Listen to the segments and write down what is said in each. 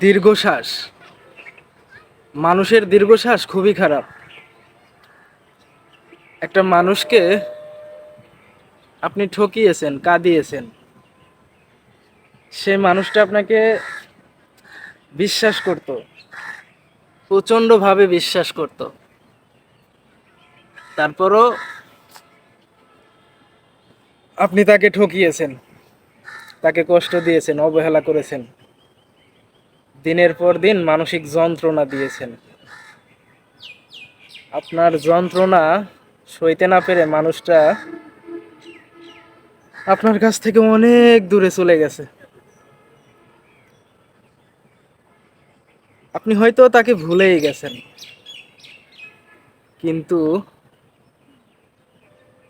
দীর্ঘশ্বাস। মানুষের দীর্ঘশ্বাস খুবই খারাপ। একটা মানুষকে আপনি ঠকিয়েছেন, কাঁদিয়েছেন। সে মানুষটা আপনাকে বিশ্বাস করত, প্রচণ্ডভাবে বিশ্বাস করত। তারপরও আপনি তাকে ঠকিয়েছেন, তাকে কষ্ট দিয়েছেন, অবহেলা করেছেন। দিনের পর দিন মানসিক যন্ত্রণা দিয়েছেন। আপনার যন্ত্রণা সইতে না পেরে মানুষটা আপনার কাছ থেকে অনেক দূরে চলে গেছে। আপনি হয়তো তাকে ভুলেই গেছেন। কিন্তু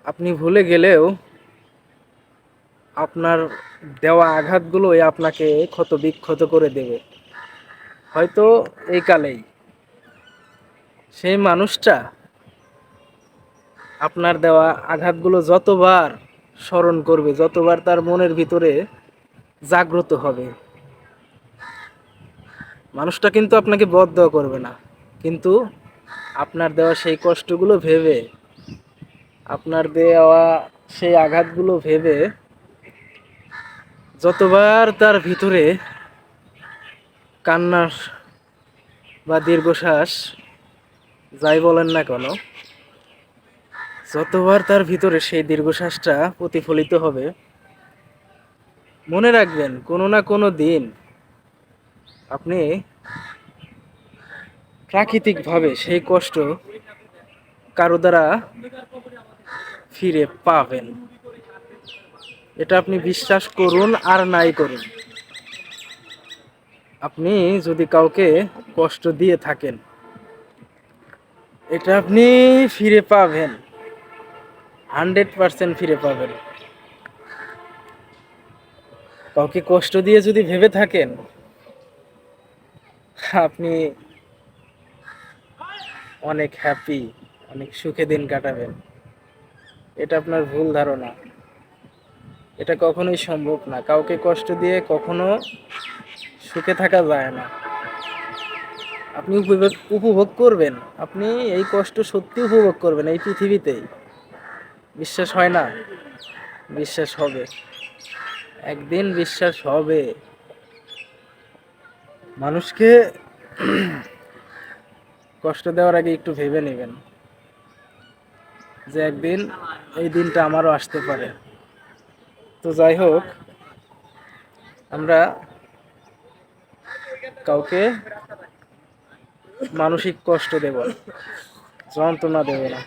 আপনি ভুলে গেলেও আপনার দেওয়া আঘাতগুলোই আপনাকে ক্ষত বিক্ষত করে দেবে। হয়তো এই কালেই। সেই মানুষটা আপনার দেওয়া আঘাতগুলো যতবার স্মরণ করবে, যতবার তার মনের ভিতরে জাগ্রত হবে। মানুষটা কিন্তু আপনাকে বদ্ধ করবে না। কিন্তু আপনার দেওয়া সেই কষ্টগুলো ভেবে, আপনার দেওয়া সেই আঘাতগুলো ভেবে, যতবার তার ভিতরে কান্নার বা দীর্ঘশ্বাস, যাই বলেন না কেন, যতবার তার ভিতরে সেই দীর্ঘশ্বাসটা প্রতিফলিত হবে, মনে রাখবেন, কোনো না কোনো দিন আপনি প্রাকৃতিকভাবে সেই কষ্ট কারও দ্বারা ফিরে পাবেন। এটা আপনি বিশ্বাস করুন আর নাই করুন। আপনি যদি কাউকে কষ্ট দিয়ে থাকেন, এটা আপনি ফিরে পাবেন। হান্ড্রেড পারসেন্ট ফিরে পাবেন। কাউকে কষ্ট দিয়ে যদি ভেবে থাকেন, আপনি অনেক হ্যাপি অনেক সুখে দিন কাটাবেন। এটা আপনার ভুল ধারণা। এটা কখনোই সম্ভব না। কাউকে কষ্ট দিয়ে কখনো সুখে থাকা যায় না। আপনি উপভোগ উপভোগ করবেন। আপনি এই কষ্ট সত্যি উপভোগ করবেন এই পৃথিবীতেই। বিশ্বাস হয় না? বিশ্বাস হবে। একদিন বিশ্বাস হবে। মানুষকে কষ্ট দেওয়ার আগে একটু ভেবে নেবেন। যে একদিন এই দিনটা আমারও আসতে পারে। তো যাই হোক, আমরা কাউকে মানসিক কষ্ট দেব না, যন্ত্রণা দেব না।